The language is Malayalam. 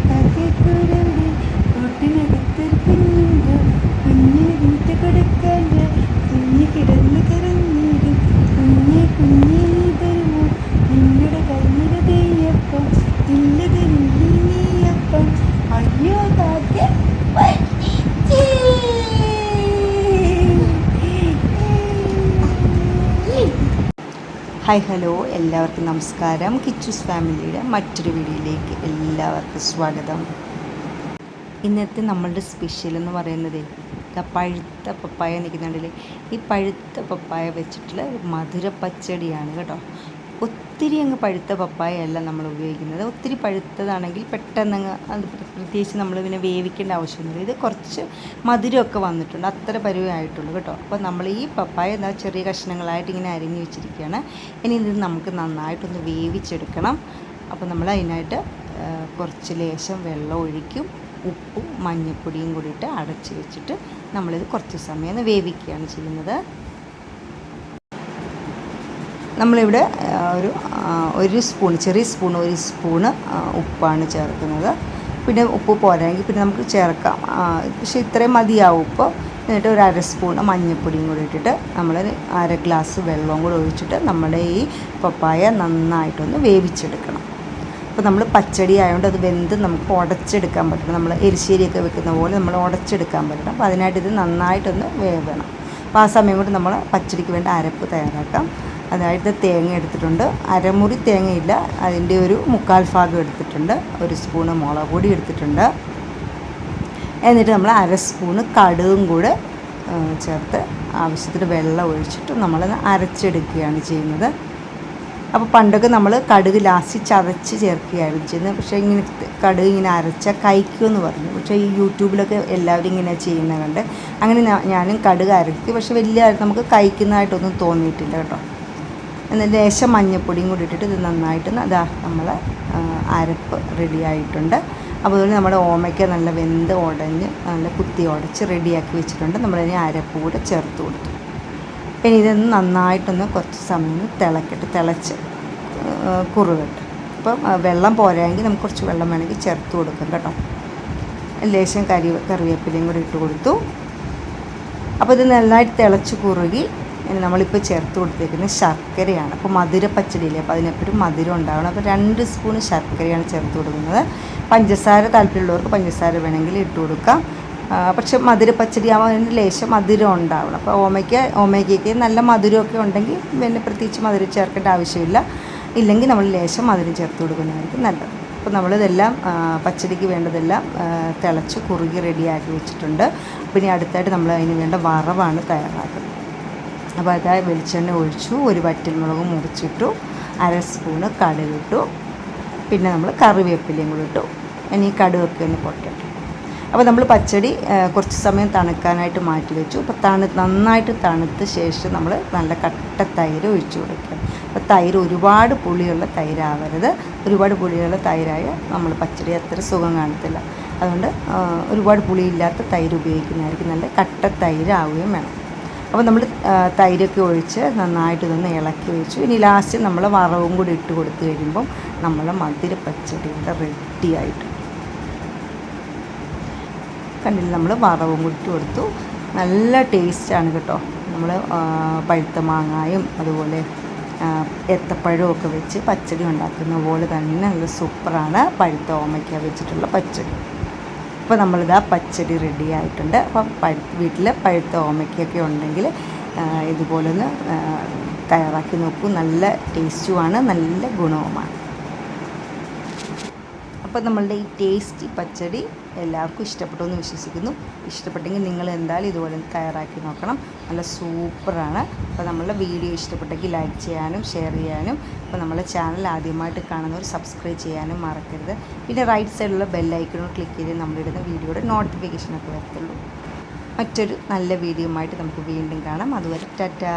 കഥ കുരവിടെ കോട്ടിനടുത്തൊരു കുഞ്ഞു കുഞ്ഞു വിട്ട ഹായ് ഹലോ. എല്ലാവർക്കും നമസ്കാരം. കിച്ചൂസ് ഫാമിലിയുടെ മറ്റൊരു വീഡിയോയിലേക്ക് എല്ലാവർക്കും സ്വാഗതം. ഇന്നത്തെ നമ്മളുടെ സ്പെഷ്യൽ എന്ന് പറയുന്നത് പഴുത്ത പപ്പായ നിൽക്കുന്നുണ്ടല്ലേ? ഈ പഴുത്ത പപ്പായ വെച്ചിട്ടുള്ള മധുര പച്ചടിയാണ് കേട്ടോ. ഒത്തിരി അങ്ങ് പഴുത്ത പപ്പായ അല്ല നമ്മൾ ഉപയോഗിക്കുന്നത്. ഒത്തിരി പഴുത്തതാണെങ്കിൽ പെട്ടെന്ന് അങ്ങ് അത് പ്രത്യേകിച്ച് നമ്മൾ പിന്നെ വേവിക്കേണ്ട ആവശ്യമൊന്നുമില്ല. ഇത് കുറച്ച് മധുരമൊക്കെ വന്നിട്ടുണ്ട്. അത്ര പരുവമായിട്ടുള്ളൂ കേട്ടോ. അപ്പോൾ നമ്മൾ ഈ പപ്പായ എന്താ ചെറിയ കഷ്ണങ്ങളായിട്ട് ഇങ്ങനെ അരിഞ്ഞ് വെച്ചിരിക്കുകയാണ്. ഇനി ഇത് നമുക്ക് നന്നായിട്ടൊന്ന് വേവിച്ചെടുക്കണം. അപ്പോൾ നമ്മൾ അതിനായിട്ട് കുറച്ച് ലേശം വെള്ളം ഒഴിക്കും. ഉപ്പും മഞ്ഞൾപ്പൊടിയും കൂടിയിട്ട് അടച്ച് വെച്ചിട്ട് നമ്മളിത് കുറച്ച് സമയം വേവിക്കുകയാണ് ചെയ്യുന്നത്. നമ്മളിവിടെ ഒരു ഒരു സ്പൂൺ ചെറിയ സ്പൂൺ ഒരു സ്പൂണ് ഉപ്പാണ് ചേർക്കുന്നത്. പിന്നെ ഉപ്പ് പോരായെങ്കിൽ പിന്നെ നമുക്ക് ചേർക്കാം. പക്ഷേ ഇത്രയും മതിയാവും ഉപ്പ്. എന്നിട്ട് ഒരു അര സ്പൂൺ മഞ്ഞൾപ്പൊടിയും കൂടി ഇട്ടിട്ട് നമ്മൾ അര ഗ്ലാസ് വെള്ളവും കൂടി ഒഴിച്ചിട്ട് നമ്മുടെ ഈ പപ്പായ നന്നായിട്ടൊന്ന് വേവിച്ചെടുക്കണം. അപ്പോൾ നമ്മൾ പച്ചടി ആയതുകൊണ്ട് അത് വെന്ത് നമുക്ക് ഉടച്ചെടുക്കാൻ പറ്റണം. നമ്മൾ എരിശ്ശേരിയൊക്കെ വെക്കുന്ന പോലെ നമ്മൾ ഉടച്ചെടുക്കാൻ പറ്റണം. അപ്പോൾ അതിനായിട്ട് ഇത് നന്നായിട്ടൊന്ന് വേവണം. അപ്പോൾ ആ സമയം കൊണ്ട് നമ്മൾ പച്ചടിക്ക് വേണ്ട അരപ്പ് തയ്യാറാക്കാം. അതായത് തേങ്ങ എടുത്തിട്ടുണ്ട്. അരമുറി തേങ്ങയില്ല. അതിന്റെ ഒരു മുക്കാൽ ഭാഗം എടുത്തിട്ടുണ്ട്. ഒരു സ്പൂണ് മുളക് പൊടി എടുത്തിട്ടുണ്ട്. എന്നിട്ട് നമ്മൾ അര സ്പൂണ് കടുകും കൂടെ ചേർത്ത് ആവശ്യത്തിന് വെള്ളം ഒഴിച്ചിട്ട് നമ്മൾ അരച്ചെടുക്കുകയാണ് ചെയ്യുന്നത്. അപ്പോൾ പണ്ടൊക്കെ നമ്മൾ കടുക് ലാസ്റ്റ് ചതച്ച് ചേർക്കുകയായിരുന്നു ചെയ്യുന്നത്. പക്ഷേ ഇങ്ങനെ കടുക് ഇങ്ങനെ അരച്ച കഴിക്കുമെന്ന് പറഞ്ഞു. പക്ഷേ ഈ യൂട്യൂബിലൊക്കെ എല്ലാവരും ഇങ്ങനെ ചെയ്യുന്നത് കണ്ട്. അങ്ങനെ ഞാനും കടുക് അരക്കി പക്ഷേ വലിയ നമുക്ക് കഴിക്കുന്നതായിട്ടൊന്നും തോന്നിയിട്ടില്ല കേട്ടോ. എന്നിട്ട് ലേശം മഞ്ഞൾപ്പൊടിയും കൂടി ഇട്ടിട്ട് ഇത് നന്നായിട്ട് അതാ നമ്മൾ അരപ്പ് റെഡി ആയിട്ടുണ്ട്. അതുപോലെ നമ്മുടെ ഓമയ്ക്ക നല്ല വെന്ത് ഉടഞ്ഞ് നല്ല കുത്തി ഉടച്ച് റെഡിയാക്കി വെച്ചിട്ടുണ്ട്. നമ്മളതിന് അരപ്പ് കൂടെ ചേർത്ത് കൊടുത്തു. പിന്നെ ഇതൊന്ന് നന്നായിട്ടൊന്ന് കുറച്ച് സമയം തിളക്കട്ട് തിളച്ച് കുറുകട്ടെ. അപ്പം വെള്ളം പോരായെങ്കിൽ നമുക്ക് കുറച്ച് വെള്ളം വേണമെങ്കിൽ ചേർത്ത് കൊടുക്കാം കേട്ടോ. ലേശം കറി കറിവേപ്പിലയും കൂടി ഇട്ട് കൊടുത്തു. അപ്പോൾ ഇത് നന്നായിട്ട് തിളച്ച് കുറുകി നമ്മളിപ്പോൾ ചേർത്ത് കൊടുത്തേക്കുന്നത് ശർക്കരയാണ്. അപ്പോൾ മധുര പച്ചടിയില്ലേ? അപ്പോൾ അതിനെപ്പോഴും മധുരം ഉണ്ടാവണം. അപ്പോൾ രണ്ട് സ്പൂൺ ശർക്കരയാണ് ചേർത്ത് കൊടുക്കുന്നത്. പഞ്ചസാര താല്പര്യമുള്ളവർക്ക് പഞ്ചസാര വേണമെങ്കിൽ ഇട്ട് കൊടുക്കാം. പക്ഷെ മധുര പച്ചടി ആവുമ്പോൾ ലേശം മധുരം ഉണ്ടാവണം. അപ്പോൾ ഓമയ്ക്ക് ഓമയ്ക്കേക്ക് നല്ല മധുരമൊക്കെ ഉണ്ടെങ്കിൽ പിന്നെ പ്രത്യേകിച്ച് മധുരം ചേർക്കേണ്ട ആവശ്യമില്ല. ഇല്ലെങ്കിൽ നമ്മൾ ലേശം മധുരം ചേർത്ത് കൊടുക്കുന്നതായിരിക്കും നല്ലത്. അപ്പോൾ നമ്മളിതെല്ലാം പച്ചടിക്ക് വേണ്ടതെല്ലാം തിളച്ച് കുറുകി റെഡിയാക്കി വെച്ചിട്ടുണ്ട്. പിന്നെ അടുത്തായിട്ട് നമ്മൾ അതിന് വേണ്ട വറവാണ് തയ്യാറാക്കുന്നത്. അപ്പോൾ അത് വെളിച്ചെണ്ണ ഒഴിച്ചു ഒരു വറ്റൽമുളക് മുറിച്ചിട്ടു അര സ്പൂണ് കടുകിട്ടു പിന്നെ നമ്മൾ കറിവേപ്പിലയും കൂടി ഇട്ടു. ഇനി ഈ കടുകൊക്കെ ഒന്ന് പൊട്ടട്ടെ. അപ്പോൾ നമ്മൾ പച്ചടി കുറച്ച് സമയം തണുക്കാനായിട്ട് മാറ്റി വെച്ചു. അപ്പോൾ തണു നന്നായിട്ട് തണുത്ത ശേഷം നമ്മൾ നല്ല കട്ട തൈര് ഒഴിച്ചു കൊടുക്കുക. അപ്പോൾ തൈര് ഒരുപാട് പുളിയുള്ള തൈരാവരുത്. ഒരുപാട് പുളിയുള്ള തൈരായ നമ്മൾ പച്ചടി അത്ര സുഖം കാണത്തില്ല. അതുകൊണ്ട് ഒരുപാട് പുളിയില്ലാത്ത തൈര് ഉപയോഗിക്കുന്നതായിരിക്കും നല്ല കട്ട തൈരാവുകയും വേണം. അപ്പോൾ നമ്മൾ തൈരൊക്കെ ഒഴിച്ച് നന്നായിട്ട് ഇതൊന്ന് ഇളക്കി വെച്ചു. ഇനി ലാസ്റ്റ് നമ്മൾ വറവും കൂടി ഇട്ട് കൊടുത്തു കഴിയുമ്പം നമ്മൾ മധുര പച്ചടി ഇവിടെ റെഡി ആയിട്ട്. കണ്ടില്ല? നമ്മൾ വറവും കൂടി ഇട്ട് കൊടുത്തു. നല്ല ടേസ്റ്റാണ് കേട്ടോ. നമ്മൾ പഴുത്ത മാങ്ങായും അതുപോലെ ഏത്തപ്പഴവും ഒക്കെ വെച്ച് പച്ചടി ഉണ്ടാക്കുന്ന പോലെ തന്നെ നല്ല സൂപ്പറാണ് പഴുത്ത ഓമയ്ക്ക വെച്ചിട്ടുള്ള പച്ചടി. അപ്പോൾ നമ്മളിതാ പച്ചടി റെഡി ആയിട്ടുണ്ട്. അപ്പം വീട്ടിൽ പഴുത്ത ഓമയ്ക്കൊക്കെ ഉണ്ടെങ്കിൽ ഇതുപോലൊന്ന് തയ്യാറാക്കി നോക്കൂ. നല്ല ടേസ്റ്റുമാണ് നല്ല ഗുണവുമാണ്. അപ്പോൾ നമ്മളുടെ ഈ ടേസ്റ്റി പച്ചടി എല്ലാവർക്കും ഇഷ്ടപ്പെട്ടു എന്ന് വിശ്വസിക്കുന്നു. ഇഷ്ടപ്പെട്ടെങ്കിൽ നിങ്ങൾ എന്തായാലും ഇതുപോലെ തയ്യാറാക്കി നോക്കണം. നല്ല സൂപ്പറാണ്. അപ്പോൾ നമ്മളുടെ വീഡിയോ ഇഷ്ടപ്പെട്ടെങ്കിൽ ലൈക്ക് ചെയ്യാനും ഷെയർ ചെയ്യാനും അപ്പോൾ നമ്മളെ ചാനൽ ആദ്യമായിട്ട് കാണുന്നവർ സബ്സ്ക്രൈബ് ചെയ്യാനും മറക്കരുത്. പിന്നെ റൈറ്റ് സൈഡിലുള്ള ബെല്ലൈക്കണോട് ക്ലിക്ക് ചെയ്ത് നമ്മളിടുന്ന വീഡിയോയുടെ നോട്ടിഫിക്കേഷനൊക്കെ വരത്തുള്ളൂ. മറ്റൊരു നല്ല വീഡിയോ ആയിട്ട് നമുക്ക് വീണ്ടും കാണാം. അതുവരെ ടാറ്റാ.